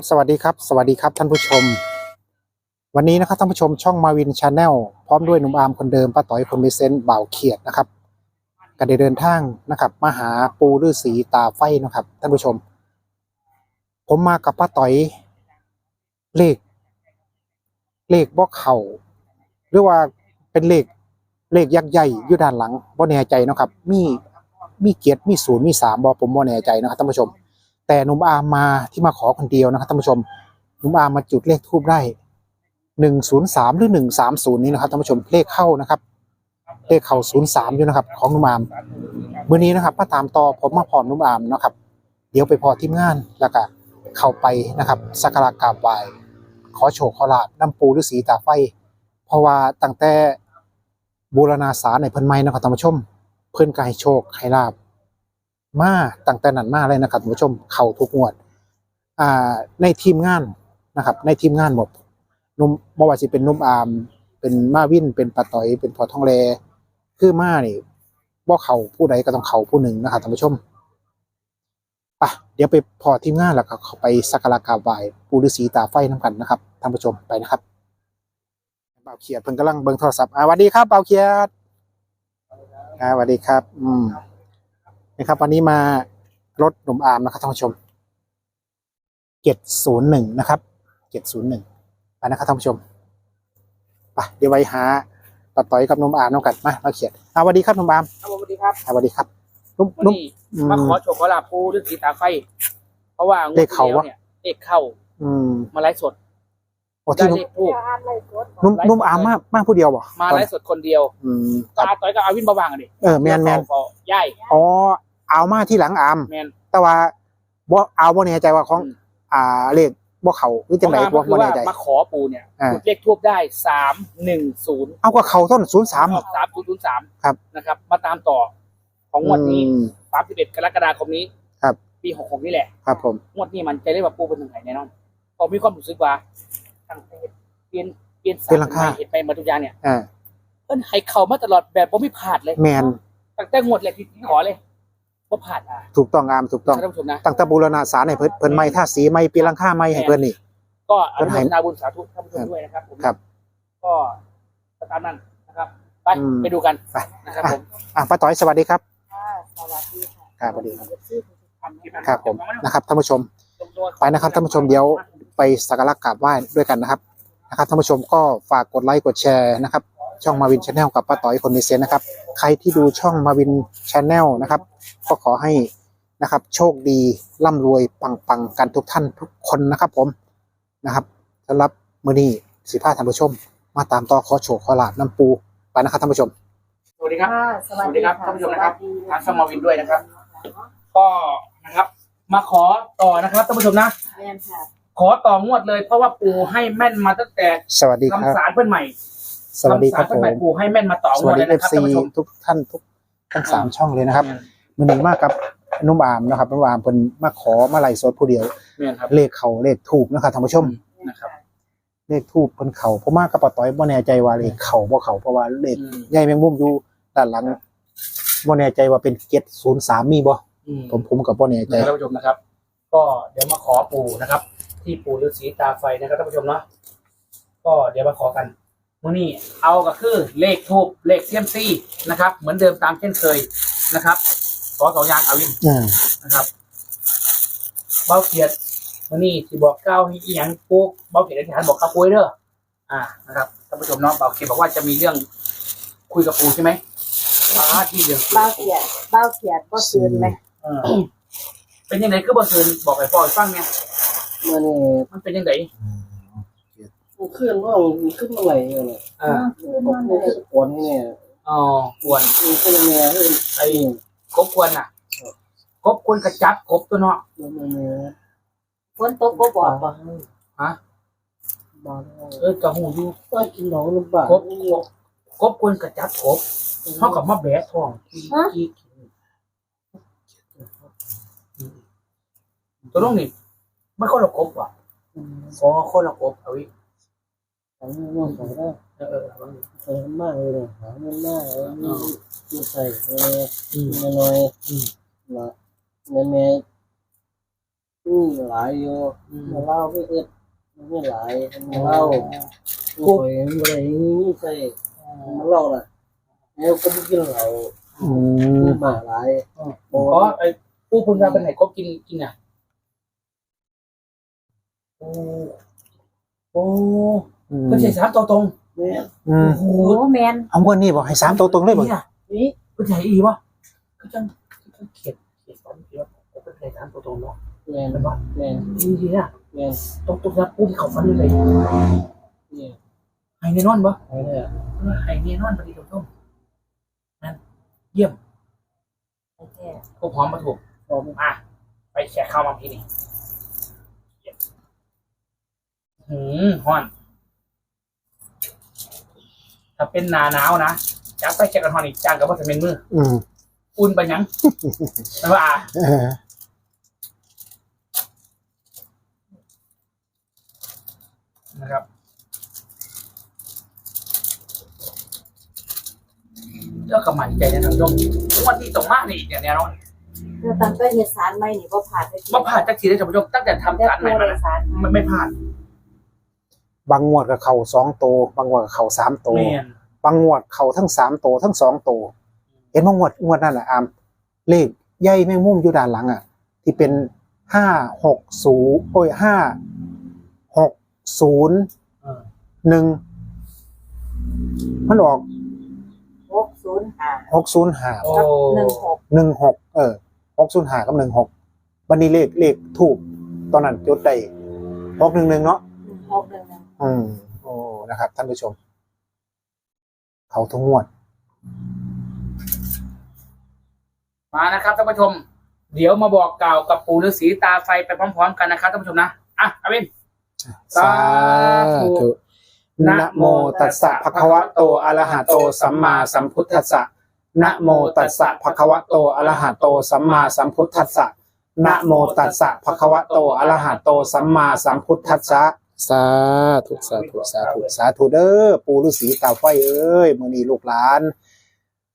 ับสวัสดีครับ สวัสดีครับท่านผู้ชม วันนี้นะครับท่านผู้ชมช่องมาวินชาแนลพร้อมด้วยหนุ่มอาร์มคนเดิมป้าต่อยคนมีเซนต์บ่าวเขียดนะครับก็ได้เดินทางนะครับมาหาปูฤาษีตาไฟนะครับ ท่านผู้ชม ผมมากับป้าต่อยเลข เลขบ่เข่าหรือว่าเป็นเลขเลขยักษ์ใหญ่อยู่ด้านหลังบ่แน่ใจนะครับ มีมีเกียรติมีศูนย์มีสามบ่ผมบ่แน่ใจนะครับท่านผู้ชม แต่หนุ่มอาร์มมาที่มาขอคนเดียวนะครับท่านผู้ชมหนุ่มอาร์มมาจุดเลขทูบได้หนึ่งศูนย์สามหรือหนึ่งสามศูนย์นี้นะครับท่านผู้ชมเลขเข้านะครับ เลขเข้าศูนย์สามอยู่นะครับ ของหนุ่มอาร์มมื่อนี้นะครับมาตามต่อผมมาพร้อมหนุ่มอาร์มนะครับ เดี๋ยวไปพอทีมงานแล้วก็เข้าไปนะครับสักการะกราบไหว้ขอโชคขอลาบน้ำปูฤาษีตาไฟ เพราะว่าตั้งแต่บูรณาสารในเพิ่นไม้นะครับท่านผู้ชม เพิ่นก็ให้โชคให้ลาบ มาตั้งแต่นั้นมาเลยนะครับท่านผู้ชมเข้าทุกงวด อ่า ในทีมงานนะครับ ในทีมงานหมดนุ่มบ่ว่าสิเป็นนุ่มอาม เป็นมาวินเป็นปาต่อย เป็นพอทองแลคือมานี่บ่เข้าผู้ใดก็ต้องเข้าผู้หนึ่งนะครับท่านผู้ชมอะเดี๋ยวไปพอทีมงานแล้วก็เข้าไปสักการะกราบไหว้ปู่ฤาษีตาไฟน้ำกันนะครับท่านผู้ชมไปนะครับเบ่าเขียดเพิ่นกำลังเบิ่งโทรศัพท์อ่าสวัสดีครับเบ่าเขียดอ่าสวัสดีครับ อืม นะครับ วันนี้มารถหนุ่มอาร์มนะครับท่านผู้ชมเจ็ดศูนย์หนึ่งนะครับเจ็ดศูนย์หนึ่งไปนะครับท่านผู้ชมไปเดี๋ยวไว้หาตัดต่อยกับหนุ่มอาร์มน้องกันมามาเขียนอ่าสวัสดีครับหนุ่มอาร์มครับผมสวัสดีครับอ่าสวัสดีครับนุ่มวันนุ่ม นี้อืมาขอโชว์ขอลาบปูฤาษีตาไฟ เพราะว่างวดเลขเข้าวะที่แล้วเนี่ยเลขเข้าอืมมาไลฟ์สดโอ้ได้ที่นุ่มเลขทูบ นุ่มนุ่มอาร์มมากมากผู้เดียวบ่มาไลฟ์สดคนเดียวอืมครับตาต่อยกับอาวินบาวางกันดิเออแมนแมนก็ย่ายอ๋อ เอามาที่หลังอาร์มแมน แต่ว่าบ่เอาบ่แน่ใจว่าของ อืม อ่าเลขบ่เขาหรือจังไดเพบ่ราะว่าก็คือบ่ว่าแน่ใจ มาขอปูเนี่ยอ่า จุดเลขทูบได้สามหนึ่งศูนย์เอาก็เขาต้นศูนย์สามสามศูนย์ศูนย์สามครับ นะครับ มาตามต่อของงวดนี้อืม สามสิบเอ็ดกรกฎาคมนี้ครับ ปีหกหกนี่แหละ ครับผม งวดนี้มันจะได้ว่าปูเป็นทางไหนแน่นอนพอมีความรู้สึกว่าตั้งแต่เปลี่ยนเปลี่ยนสารใหม่เห็นไปหมาทุกอย่างเนี่ยอ่าเพิ่นให้เขามาตลอดแบบบ่มีพลาดเลย แมนตั้งแต่งวดแรกที่ขอเลย บ่พลาดอะถูกต้องอามถูกต้องท่านผู้ชมนะตั้งแต่บูรณาสารให้เพิ่นเพิ่นไม่ท่าสีไม่ปีหลังค่าไม่ให้เพิ่นนี่ ก็อเพิ่นุนโมให้ทนาบุญสาธุท่านผู้ชมด้วยนะครับผมครับ ก็ตามนั้นนะครับ ไปอืมไปดูกันไปนะครับผมอะป้าต้อยสวัสดีครับสวัสดีค่ะครับสวัสดีครับคครับผมนะครับท่านผู้ชมไปไปนะครับท่านผู้ชมเดี๋ยวไปสักการะกราบไหว้ด้วยกันนะครับนะครับท่านผู้ชมก็ฝากกดไลค์กดแชร์นะครับ ช่องมาวินชาแนลกับป้าต้อยคนมีเซนนะครับ ใครที่ดูช่องมาวินชาแนลนะครับ ก็ขอให้นะครับโชคดีร่ำรวยปังๆกันทุกท่านทุกคนนะครับผมนะครับสำหรับมื้อนี้สิพาท่านผู้ชม มาตามต่อขอโชคขอลาบน้ำปูไปนะครับท่านผู้ชม สวัสดีครับค่ะสวัสดีค่ะสวัสดีครับท่านผู้ชมนะครับสวัสดีทางช่องมาวินด้วยนะครับ ก็นะครับ มาขอต่อนะครับท่านผู้ชมนะเรียนค่ะ ขอต่องวดเลยเพราะว่าปู่ให้แม่นมาตั้งแต่สวัสดีครับลำสารเพื่อนใหม่ สวัสดีครับลำสารผเพื่อนใหม่มปู่ให้แม่นมาต่องสววัดสดีเลยเอนะฟครับซีท่านผู้ชมทุกท่านทุกทั้งสามช่องเลยนะครับมือหนึ่งมากกับนุ่มอามนะครับนุ่มอามเป็นมาขอมาไล่สดผู้เดียวเนี่ยครับเลขเขาเลขถูกนะครับท่านผู้ชมนะครับเลขทูบเพิ่นเขาเพราะมากกับปะต้อยบ่แน่ใจว่าเลขเขาบ่เขาเพราะว่าเลขอืมใหญ่แมงมุมอยู่ด้านหลังบ่แน่ใจว่าเป็น703มีบ่อืมผมผมก็บ่แน่ใจนะครับท่านผู้ชมนะครับ ก็เดี๋ยวมาขอปู่นะครับ ที่ปู่ฤาษีตาไฟนะครับท่านผู้ชมเนาะก็เดี๋ยวมาขอกัน มื่อนี้เอาก็คือเลขทูบเลขเซียมซี่นะครับ เหมือนเดิมตามเช่นเคยนะครับ ขอสองอย่างอาวินอ่านะครับเบ้าเขียดมื่อนี้ที่บอกเก้าอีหยังปุ๊บเบ้าเขียดอธิษฐานบอกข้าปุ้ยเด้ออ่านะครับท่านผู้ชมเนาะเบ้าเขียดบอกว่าจะมีเรื่องคุยกับปู่ใช่ไหมอ่าที่เดียวเบ้าเขียดเบ้าเขียดก็คืนไหมเออเป็นยังไงคือบ่เชิญบอกให้พ่อให้ฟังเนี่ยมันนี่มันเป็นยังไง มันขึ้นว่ามันขึ้นมาไหลเลยอ่าผมมันขึ้นกวนเนี่ยอ๋อกวนมันขึ้นมาเนี่ยให้ไอ้กบกวนน่ะกบกวนกระจับกบตัวเนาะมันเนี่ยฝนตกก็บอกบ่ฮะบ้านเออกระหูอยู่ว่ากินหนองลำบากกบกบกบกวนกระจับกบเท่ากับมาแบะท้องกินกินตัวน้องนี่ไม่คนละกบว่ะขอคนละกบเอาอีก ของมันใส่ได้เออเออใส่มากเลยหาเงินมากเลยมีใส่เลยอืมน้อยอืมละแม่แม่อืมหลายอยู่มาเล่าไม่เอ็ดไม่หลายมาเล่ากูไปไม่ได้นี่ใช่มาเล่าน่ะแล้วก็ไม่กินเหล้าอืมมาหลายโอ้อ๋อไอ้ผู้คุณว่าเป็นไหนก็กินกินอะโอ้โอ้ อืมก็ใช่สามตัวตรงแม่อืมโอ้โหโอ้แมนเอางวดนี้บอกให้สามตัวตรงเลยบอกนี่อะนี่ก็ใช่อีวะก็จังก็เขียนเขียนสองเขียนก็เป็นใครสามตัวตรงเนาะแม่เป็นปะแม่ดีดีอะแม่ตรงตรงนั้นปุ๊บเขาฟันเลยนี่ไฮเนนอนปะไอ้เนี่ยไฮเนนอนพอดีตรงตรงนั่นเยี่ยมแท้พวกพร้อมมาถูกพร้อมอะไปแชร์เข้ามาพี่นี่หืมฮ้อน ถ้าเป็นหนาหนาวนะจับไปแชร์กันฮอนอีกจ้างกับว่าจะเป็นมือ อืมอุ่นไปยังไม่ว่าอะเออนะครับแล้วก็มั่นใจนะท่านผู้ชมวันที่ตรงมากนี่อีกเนี่ยแน่นอนแล้วตั้งแต่เฮ็ดสารใหม่นี่บ่ผ่านไปมาผ่านจักทีได้ท่านผู้ชมตั้งแต่ทำแต่สารใหม่ตัวมาได้นะสารไม่ไม่ผ่าน บางงวดกับเข่าสองตัวบางงวดกับเข่าสามตัวเมนบางงวดเข่าทั้งสามตัวทั้งสองตัวเห็นบางงวดงวดนั่นแหละอามเลขใหญ่แมงมุมอยู่ด้านหลังอะ ที่เป็นห้าหกศูนย์โอ้ยห้าหกศูนย์เออหนึ่งมันออก605หกศูนย์ห้าโอ้กับ16หนึ่งหกเออหกศูนย์ห้ากับหนึ่งหกวันนี้เลขเลขถูกตอนนั้นจดได้หกหนึ่งหนึ่งเนาะ611 อืมโอ้นะครับ ท่านผู้ชม เขาทุกงวด มานะครับท่านผู้ชม เดี๋ยวมาบอกกล่าวกับปู่ฤาษีตาไฟไปพร้อมๆกันนะครับท่านผู้ชมนะอะอาวินสาธุนะโมตัสสะภะคะวะโตอะระหะโตสัมมาสัมพุทธัสสะนะโมตัสสะภะคะวะโตอะระหะโตสัมมาสัมพุทธัสสะนะโมตัสสะภะคะวะโตอะระหะโตสัมมาสัมพุทธัสสะ สาธุสาธุสาธุสาธุเด้อปู่ฤาษีตาไฟเอ้ยมื้อนี้ลูกหลาน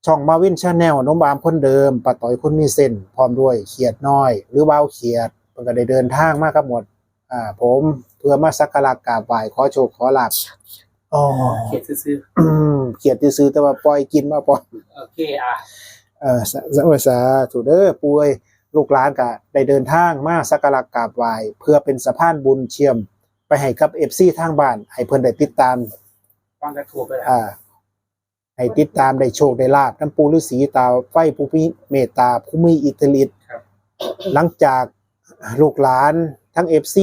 ช่องมาวินชาแนลน้องบามคนเดิมป้าต่อยคนมีเส้น พร้อมด้วยเขียดน้อย หรือว่าวเขียดเพิ่นก็ได้เดินทางมากับหมด อ่า ผมเพื่อมาสักการะกราบไหว้ขอโชคขอลาภอ๋อเขียนซื้ออืมเขียดซื้อๆแต่ว่าปล่อยกินมาปล่อยๆโอเคอะเออสะสะสาธุเด้อป่วยลูกหลานก็ได้เดินทางมาสักการะกราบไหว้เพื่อเป็นสะพานบุญเชื่อม ไปให้กับ FC ทางบ้าน ให้เพิ่นได้ติดตาม ฟังกระถูกไปแล้วอ่า ให้ติดตามได้โชคได้ลาบน้ำปูฤาษีตาไฟผู้มีเมตตาผู้มีอิทธิฤทธิ์หลังจากลูกหลานทั้ง FC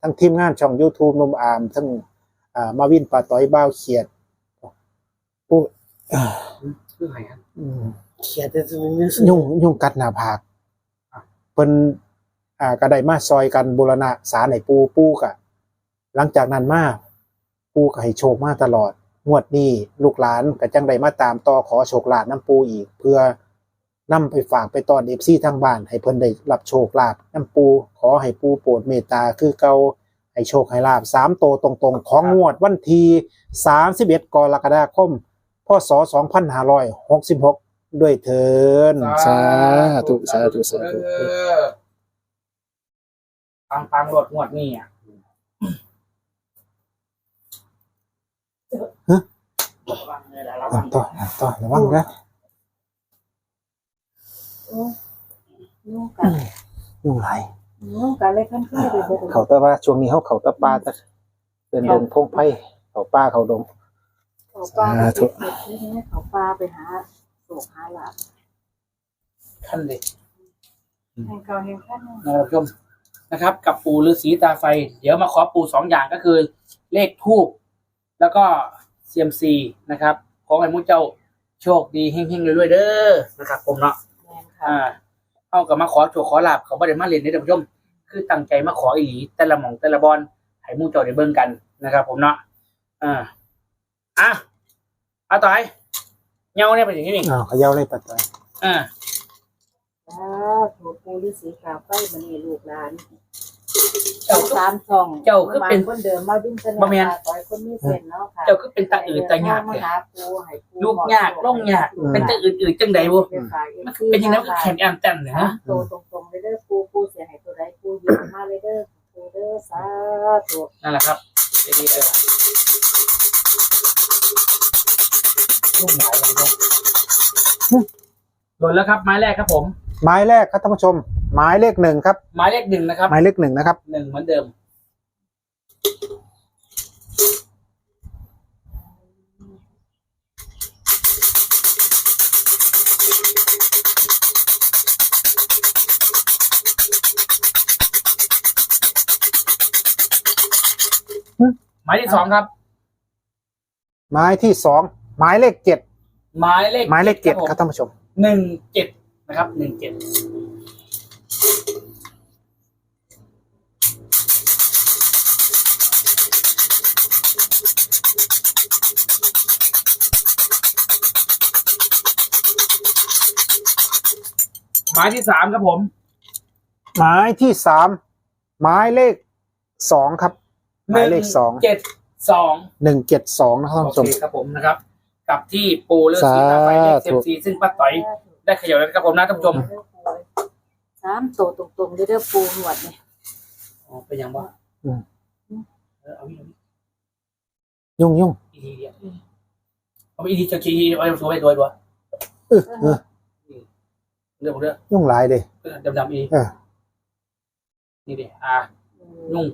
ทั้งทีมงานช่อง YouTube นมอาม ทั้งอ่ามาวินป่าต้อยบ้าวเขียดผู้อ่าคือไหนครับอืม เขียนแต่ตัวนี้ยุ่งยุ่งกัดหน้าผากเพิ่นอ่าก็ได้มาซอยกันบูรณะสารให้ปูปูกะ หลังจากนั้นมาปูก็ให้โชคมาตลอด งวดนี้ลูกหลานก็จังได้มาตามต่อขอโชคลาภน้ำปูอีก เพื่อนำไปฝากไปตอนเอฟซีทางบ้าน ให้เพิ่นได้รับโชคลาภน้ำปูขอให้ปูโปรดเมตตาคือเก่าให้โชคให้ลาบสามโตวตรงๆ ของงวดวันที่สามสิบเอ็ดกรกฎาคมพศสองพันห้าร้อยหกสิบหกด้วยเถินสาธุสาธุสาธุเออฟังฟังรถงวดนี่อะ ระวังเลยนะระวัอะงต่ออะต่อระวังนะโอ้ยุ่งกันยุ่งไรยุ่งกันเลยคันคือไปเบิดเขาแต่ว่าช่วงนี้เขาเขาตะปลาตะเดินดงพงไพ่เขาป้าเขาดงเขาปลาไปสาธุเก็บที่นี่เขาปลาไปหาโศกหาลาบขั้นเลยแห่งเก่าแห่งขั้นนะครับผู้ชมนะครับ กับปู่ฤาษีตาไฟ เดี๋ยวมาขอปู่สองอย่างก็คือ เลขทูบแล้วก็ เซียมซีนะครับขอให้มุ้เจ้าโชคดีเฮงๆรวยๆเด้อนะครับผมเนาะแม่นค่ะอ่าเอากับมาขอโชว์ขอลาบเขาไม่ได้มาเรียนในท่านผู้ชม คือตั้งใจมาขออีหลีแต่ละหม่องแต่ละบอลให้หมู่เจ้าได้เบิ่งกันนะครับ ผมเนาะอ่าอะเอาต่อยเงาเนี่ยเป็นอย่างนี้นี่อ้าวเขาเย้าเลยปัดไปอ่าสาธุปู่ฤาษีกาไฟมันนี่ลูกหลาน เจ้าสามช่องเจ้าคือเป็นคนเดิมมาวิ่งเสนบ่แม่นต่อยคนมีเส้นเนาะค่ะเจ้าคือเป็นตาอืดตาหยาดมาเลยหาปู่ให้ปู่ลูกยากล่องยากเป็นแต่อื่นๆจังใดบ่ไปฝากมันเป็นยังไงมันก็แข็งแอนแตนเนี่ยสาฮะมตัวตรงๆเลยเด้อปู่ปู่เสียให้ตัวใดปู่ดีมาเลยเด้อปูเด้อสาธุนั่นแหละครับเจดีย์เออลูกหมายเลยลูกหล่นแล้วครับไม้แรกครับผม ไม้แรกครับท่านผู้ชม ไม้เลขหนึ่งครับไม้เลขหนึ่งนะครับไม้เลขหนึ่งนะครับหนึ่งเหมือนเดิม หมายที่สองครับไม้ที่สองไม้เลขเจ็ดหมายเลขไม้เลขเจ็ดผมครับท่านผู้ชม หนึ่งเจ็ดนะครับหนึ่งเจ็ด หมายที่สามครับผมไม้ที่สามไม้เลขสองครับ หมายเลขสองเจ็ดสองหนึ่งเจ็ดสองนะครับท่านโอผู้ชม เคครับผมนะครับ กับที่ปูเลือดสีตาไฟเลขเซสาธุ มซีซึ่งป้าต่อยได้เขย่าแล้วนะครับผมนะท่านผู้ชมสามตัวตรงๆเด้อเด้อปูหนวดเนี่ยอ๋อเป็นยังวะอืมเออเอาอีกยุ่งยุ่งอีกทีเดียวเอาไปอีกทีจะกี่ทีเอาไปตัวไปตัวไปตัวเออเออ เรื่องของเรื่องยุ่งหลายเลยดำดำๆอีกเออนี่ดิอ่านุ่ง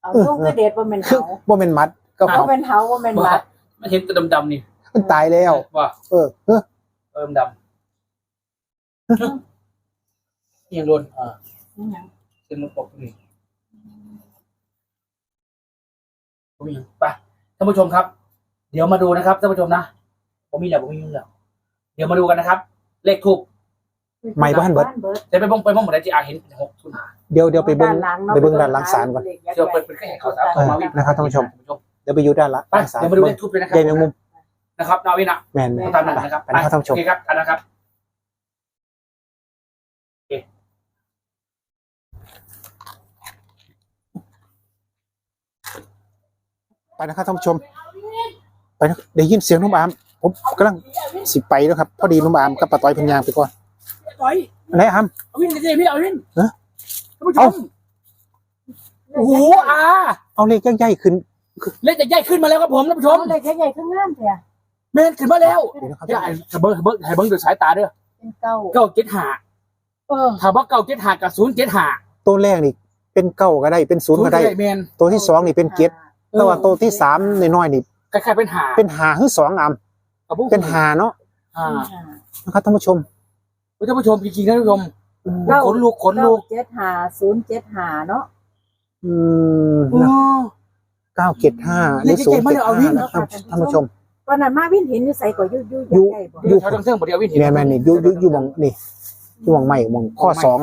เอาลูกก็เด็ดว่าเป็นคือเฮาว่าเป็นมัด ก็เอาเขาเป็นเฮาว่าเป็นบัดไม่เห็นตัวดำดำๆนี่มันตายแล้วว่าเออเออเออดำๆยังโดนอ่าเส้นมันปกนี่ผมยังไปท่านผู้ชมครับ เดี๋ยวมาดูนะครับท่านผู้ชมนะผมมีอย่างผมมีเรื่องเดี๋ยวมาดูกันนะครับ เลขทูบ ไม่บ้านเบิดจะไปบ้องไปบ้องหมดเลยจีอาเห็นเป็นหกทุนหาเดี๋ยวเดี๋ยวไปเบิ้งไปเบิ้งด้านหลังศาลก่อนเดี๋ยวเปิดเป็นแค่ข่าวสารเออนะครับท่านผู้ชม เดี๋ยวไปอยู่ด้านหละไปด้านศาลเดี๋ยวมาดูเลขทูบเลยนะครับใหญ่แมงมุมนะครับนาวินะแมนแมนตามนั้นนะครับไปนะครับท่านผู้ชม โอเคครับอันนะครับไปนะครับท่านผู้ชม ไปนะได้ยินเสียงนุ่มอามผมกำลังสิไปแล้วครับ พอดีนุ่มอามกับป้าต้อยเพันยางไปก่อน ต่อยอะไรอามเอาวินเดี๋ยวพี่เอาวินเอ๊ะท่านผู้ชเอ้ามโอ้โหอาเอาเลขใหญ่ๆขึ้นเลขจะใหญ่ขึ้นมาแล้วครับผมท่านผู้ชชมมเลยแค่ใหญ่ขึ้นงามเถอะเมนขึ้นมาแล้วเดี๋ยวนะครับอย่าให้เบิ้งให้เบิ้งให้เบิ้งด้วยสายตาเด้อเป็นเก้าเก้าเจ็ดหาเออถามว่าเก้าเจ็ดหากับศูนย์เจ็ดหาตัวแรกนี่เป็นเก้าก็ได้เป็นศูนย์ก็ได้เมนตัวที่สองนี่เป็นเจ็ดแต่ว่าตัวที่สามน้อยๆนี่คล้ายๆเป็นหาเป็นหาหรือสองอามกับพวกเป็นหาเนาะอ่านะครับท่านผู้ชม ท่านผู้ชมจริงๆนะท่านผู้ชมขนลุกขนเก้าลุกเจ็ดหาศูนย์เจ็ดหาเนาะ อืมโอ้เก้าเจ็ดห้าหรือเลขศูใหญ่นย์มากเจ็ดเลยเอาวิ่ห้าง นะครับท่านผู้ชม ตอนนั้นมาวินเห็นอยู่ใส่ก็อยู่อยู่อยู่ ใกล้ๆบ่อยู่แถวดังเสื่อมบดีเอาวินเห็นแม่แม่นี่อยูอยูอยูหมองนี่อยูหมองใหม่หมองข้อสอง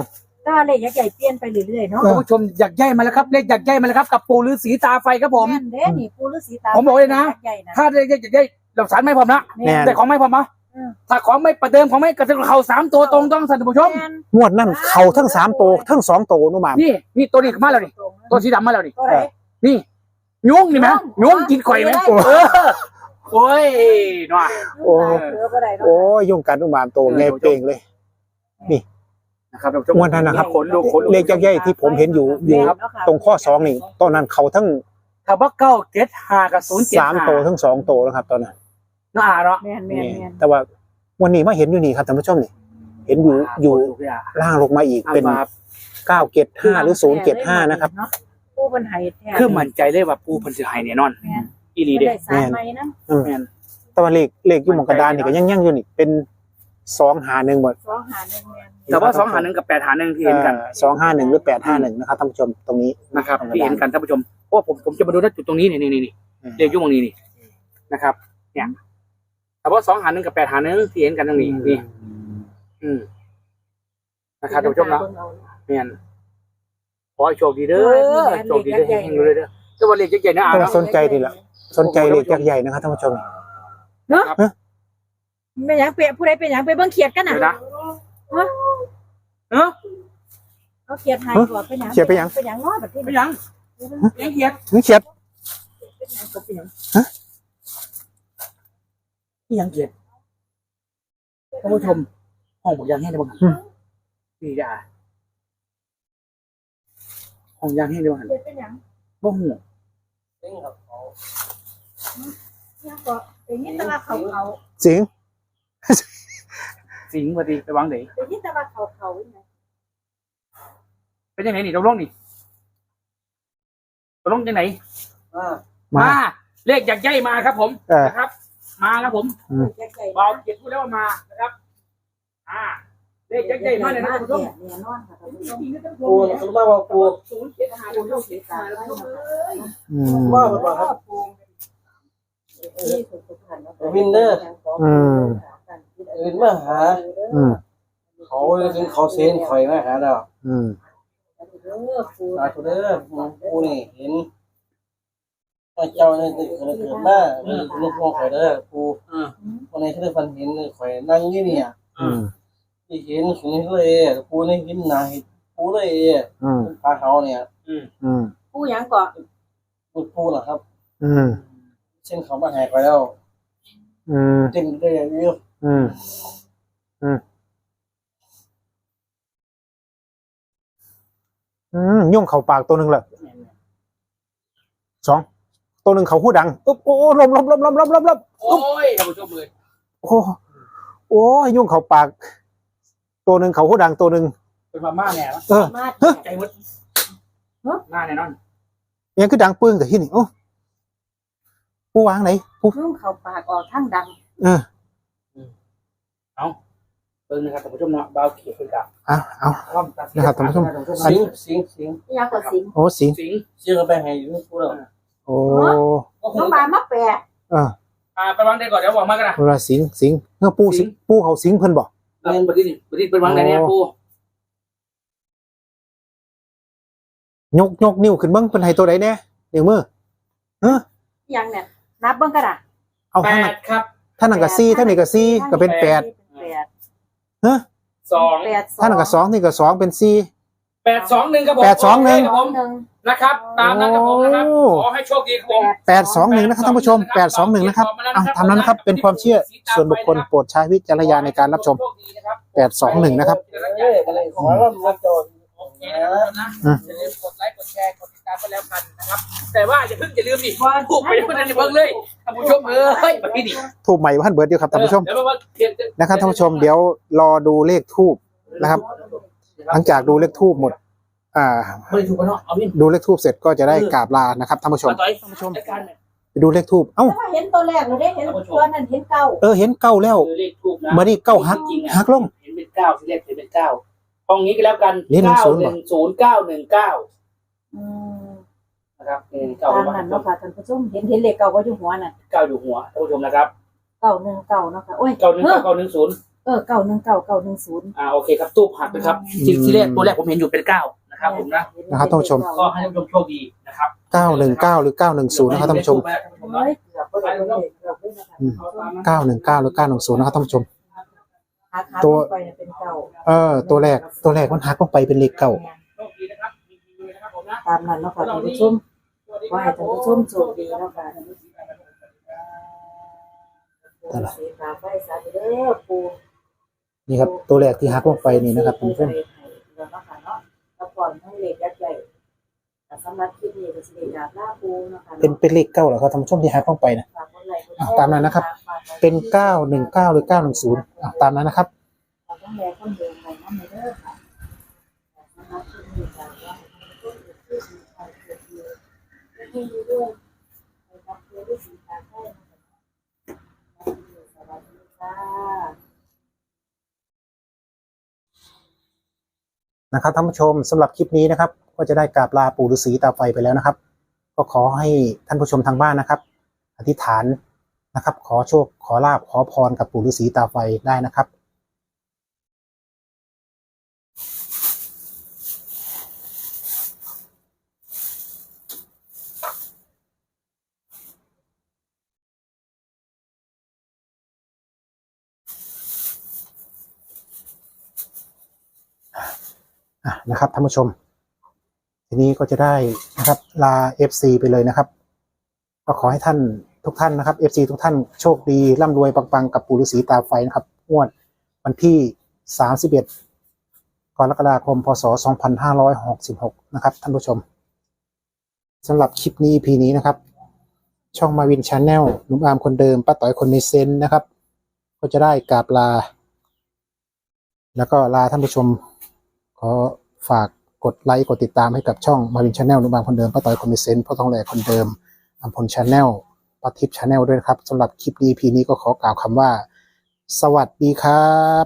ก็เลขใหญ่ๆเปลี่ยนไปเรื่อยๆเนาะเอท่านผู้ชมอยากใหญ่มาแล้วครับ เลขอยากใหญ่มาแล้วครับ กับปู่ฤาษีตาไฟครับผม แม่นเด้นี่ปูฤาษีตาผมบอกเลยนะใหญ่นะถ้าเลขอยากใหญ่หลักฐานไม่พร้อมนะแม่นแต่ของไม่พอมะอืม ถ้าของไม่ประเดิมของไม่กระเทือนเข่าสามตัวตรงต้องท่านผู้ชมแม่นงวดนั่นเข่าทั้งสามโตวทั้งสองโตวนุ่มอามนี่นี่ตัวนี้มาแล้วนี่ตรงๆตัวสีดำมาแล้วนี่ตัวไหนนี่ยุงนี่ไหมยุยุงงกินข่อยไหมโอ้เออโอ้ยหน่อยโอ้เออก็ได้เนาะโอ้ยยุ่งกันนุ่มอามโตวไงเป่งเลยนะครับท่านผู้ชมงวดนั้นนะครับขนลุกขนลุกเลขใหญ่ๆที่ผมเห็นอยู่อยู่ตรงข้อสองนี่ตอนนั้นเขาทั้งถ้าว่าเก้าเจ็ดห้ากับศูนย์เจ็ดสามโตวทั้งสองโตวแล้วครับตอนนั้น น่าเนาะแม่นแม่นี่นแม่นแต่ว่าวันนี้มาเห็นอยู่นี่ครับท่านผู้ชมนี่ เห็นอยู่อยู่ล่างลงมาอีกเป็นเก้าเจ็ดห้าหรือศูนย์เจ็ดห้านะครับเนาะปูมันไห้แท้คือมั่นใจเลยว่าปูเพันสิหายแน่นอนแม่นอีหลีมันเด้ได้สายไหมนะแม่นแต่ว่าเลขเลขอยู่หมองกระดานนี่ก็ยังยังอยู่นี่เป็นสองหาหนึ่งหมดสองหาหนึ่งแม่นแต่ว่าสองหาหนึ่งกับแปดหาหนึ่งที่เห็นกันสองห้าหนึ่งหรือแปดห้าหนึ่งนะครับท่านผู้ชมตรงนี้นะครับที่เห็นกันท่านผู้ชมเพราะว่าผมผมจะมาดูณจุดตรงนี้นี่นี่นี่นี่เรียกยุ่งตรงนี้นี่นะครับเนี่ย แต่ว่าสองหาหนึ่งกับแปดหาหนึ่งที่เห็นกันตรงนี้นี่ อืมนะครับท่านผู้ชมเนาะเมียนขอให้โชคดีเด้อโชคดีเด้อเฮงๆเลยเด้อแต่ว่าเลขใหญ่ๆนะอ่าแต่เนาะสนใจนี่แหละสนใจเลขยักษ์ใหญ่นะครับท่านผู้ชมเป็นหยังเปะผู้ใดเป็นหยังไปเบิ่งเขียดกันน่ะเดี๋ยวนะเออเอาเขียดให้ก่อนเป็นหยังเขียดไปหยังเป็นหยังน้อยแบบที่ไม่ยังยังเกียดนี่เขียดเป็นหยังก็เป็นหยัง ยังเกียดท่านผู้ชมห้องบอกยังให้ได้บ้างนี่จ้าห้องยางให้ดีกว่าเฮ็ดเป็นหยังบ่หูเองครับเขายังก็เป็นยินแต่ว่าเขาเขาสิงสิงพอดีไปวางไหนเป็นยินแต่ว่าเขาเขาอีหยังเป็นยังไงนี่เราลงนี่เราลงยังไงอ่ามามา เลขจากใหญ่มาครับผมเออนะครับ มาครับผมใหญ่ๆเบาเกียรติพูดแล้วว่ามานะครับ อ่าเลขจากใหญ่มาเลยนะท่านผู้ชมแน่นอนค่ะท่านผู้ชมปูสมมติว่าปูศูนย์เจ็ดห้าปูท่านลูผู้กชศิมษย์ตาท่านไว้ผู้ชมเอ้ยอืมว่าไปก่อนครับปูที่สุดๆค่ะเนาะวินเนอร์อืมอื่นมาหาอืมเขาถึงเขาเซนข่อยมาหาเราอืมเด้อปูตาทุเด้อปูนี่เห็น ว่าเจ้าเนี่ยเกิดเกิดมาเออลูกน้องข่อยเด้อปูเออวันนี้คือฟันเห็นข่อยนั่งอยู่เนี่ยอืมที่เห็นของนี่เลยปูนี่เห็นหน้าเห็นปูเลยอืมพาเขาเนี่ยอืมอืมปูหยังก่อนปูปูนะครับอืมเช่นเขามาหายไปแล้วอืมเต็มได้ยังอยู่อืมอืมอืมยุ่งเข่าปากตัวหนึ่งเลยสอง ตัวหนึ่งเขาหูดังอุ๊บโอ้โอ้ลมลมลมลมลมลมลมโอ้ยท่านผู้ชมเลยโอ้โอ้ยยุ่งเข่าปาก ตัวหนึ่งเขาหูดังตัวหนึ่งเป็นมาม่าแน่วะเออมาใจมดมาแน่นอนยังคือดังปึ้งแต่ที่นี่โอ้ผู้วางไหนผู้นุ่งเขาปากออกทั้งดัง เออเบิ่งนะครับท่านผู้ชมเนาะเบาเขียดคือกับเอาเอาข้อมตาเสียนะครับท่านผู้ชมสิงสิงสิงยังก็สิงโอ้สิงสิงเชื่อไปให้อยู่ปูแล้ว โอ้ก็คน้องงบามาแปะเอออ่าไปวางได้ก่อนเดี๋ยววางมากันนะเวลาสิงสิงเมื่อปูสิงปูเขาสิงเพิ่นบอกเออบัดนี้บัดนี้เป็นวางได้เนี่ยปูยกยกนิ้วขึ้นเบิ้งเป็นไห้ตัวใดแน่เดี๋ยวมือเออยังเนี่ยนับเบิ่งกันอะเอาแปท่านนั้นดครับท่านนั้นก็ซี่ท่านนี้ก็ซี่ก็เป็นแปดแปดสองแปดท่านนั้นก็สองนี่ก็สองเป็นซี่ แปดสองหนึ่งครับผมแปดสองหนึ่งครับผมหนึ่งนะครับ ตามนั้นครับผมนะครับโอ้ ขอให้โชคดีครับผมแปดสองหนึ่งนะครับท่านผู้ชมแปดสองหนึ่งนะครับเอาทำนั้นนะครับเป็นความเชื่อส่วนบุคคลโปรดใช้วิจารณญาณในการรับชมแปดสองหนึ่งนะครับ เอ้ยก็เลยขอรับมาจอดโอเคนะครับนะอย่าลืมกดไลค์กดแชร์กดติดตามไปแล้วกันนะครับ แต่ว่าอย่าเพิ่งอย่าลืมดิถูกไปยังไม่ได้เบิ่งเลยท่านผู้ชมเอ้ยไปดิถูกใหม่พันเบิร์ดเดียวครับท่านผู้ชมเดี๋ยวมาเขียนนะครับท่านผู้ชมเดี๋ยวรอดูเลขทูบนะครับ หลังจากดูเลขทูบหมด อ่า ไม่ได้ถูกไปเนาะเอานี่ดูเลขทูบเสร็จก็จะได้กราบลานะครับท่านผู้ชมมาต่อยท่านผู้ชมจัดการเนี่ยไปดูเลขทูบเอ้าแต่ว่าเห็นตัวแรกเราได้เห็นตัวนั้นเห็นเก้าเออเห็นเก้าแล้วคือเลขทูบนะเมื่อนี้เก้าหักจริงๆอะหักลงเห็นเป็นเก้าที่เลขเห็นเป็นเก้าห้องนี้ก็แล้วกันนี่หนึ่งเก้าศูนย์หเหรอ นึ่งศูนย์เก้าหนึ่งเก้าอืมนะครับนี่เก้าตามนั้นเนาะค่ะท่านผู้ชมเห็นเห็นเลขเก้าก็อยู่หัวน่ะเก้าอยู่หัวท่านผู้ชมนะครับเก้าหนึ่งเก้าเนาะค่ะโอ้ยเก้าหนึ่งเก้าเก้าหนึ่งศูนย์ เออเก้าหนึ่งเก้าเก้าหนึ่งศูนย์อ่าโอเคครับตู้หักนะครับที่ที่แรกตัวแรกผมเห็นอยู่เป็นเก้านะครับผมนะนะครับท่านผู้ชม ก็ให้ท่านผู้ชมโชคดีนะครับเก้าหนึ่งเก้าหรือเก้าหนึ่งศูนย์นะครับท่านผู้ชมเฮ้ยเกือบบ่ได้เลยเกือบได้นะคะอืมเก้าหนึ่งเก้าหรือเก้าหนึ่งศูนย์นะครับท่านผู้ชมหาขาตัวไปเนี่ยเป็นเก้าเออตัวแรกตัวแรกมันหักลงไปเป็นเลขเก้าโชคดีนะครับมีดีนะครับผมนะตามนั้นเนาะค่ะท่านผู้ชมสวัสดีขอคให้รับท่านผู้ชมโชคดีเนาะค่ะสีขาวไปสาธุเด้อปู นี่ครับตัวแรกที่หักลงไปนี่นะครับท่านผู้ชมเนาะเนาะแล้วก่อนให้เลขยักษ์ใหญ่แต่สำหรับคลิปนี้ก็สิได้กราบคูเนาะเป็นเป็นเลขเก้าเหรอครับท่านผู้ชมที่หักลงไปนะอะร์ตามนั้นนะครับ เป็นเก้าหนึ่งเก้าหรือเก้าหนึ่งศูนย์ตามนั้นนะครับค่ะสำหรับคลิป นะนะครับท่านผู้ชมสำหรับคลิปนี้นะครับ ก็จะได้กราบลาปู่ฤาษีตาไฟไปแล้วนะครับ ก็ขอให้ท่านผู้ชมทางบ้านนะครับ อธิษฐานนะครับ ขอโชคขอลาบขอพรกับปู่ฤาษีตาไฟได้นะครับ อะนะครับท่านผู้ชม ทีนี้ก็จะได้นะครับลา FC ไปเลยนะครับ ก็ขอให้ท่านทุกท่านนะครับ FC ทุกท่านโชคดีร่ำรวยปังๆ กับปู่ฤาษีตาไฟนะครับงวดวันที่ 31 กรกฎาคม พศ 2566 นะครับท่านผู้ชมสำหรับคลิปนี้ EP นี้นะครับ ช่องมาวินชาแนลหนุ่มอาร์มคนเดิมป้าต่อยคนมีเซนส์นะครับ ก็จะได้กราบลา แล้วก็ลาท่านผู้ชม ขอฝากกดไลค์กดติดตามให้กับช่องมาวินชาแนลหนุ่มอางคนเดิมป้าต่อยคอมีเซนต์พ่อทองแหล่คนเดิมอัมพลชาแนลป้าทิพย์ชาแนลด้วยนะครับสำหรับคลิปนี้พีนี้ก็ขอกล่าวคำว่า สวัสดีครับ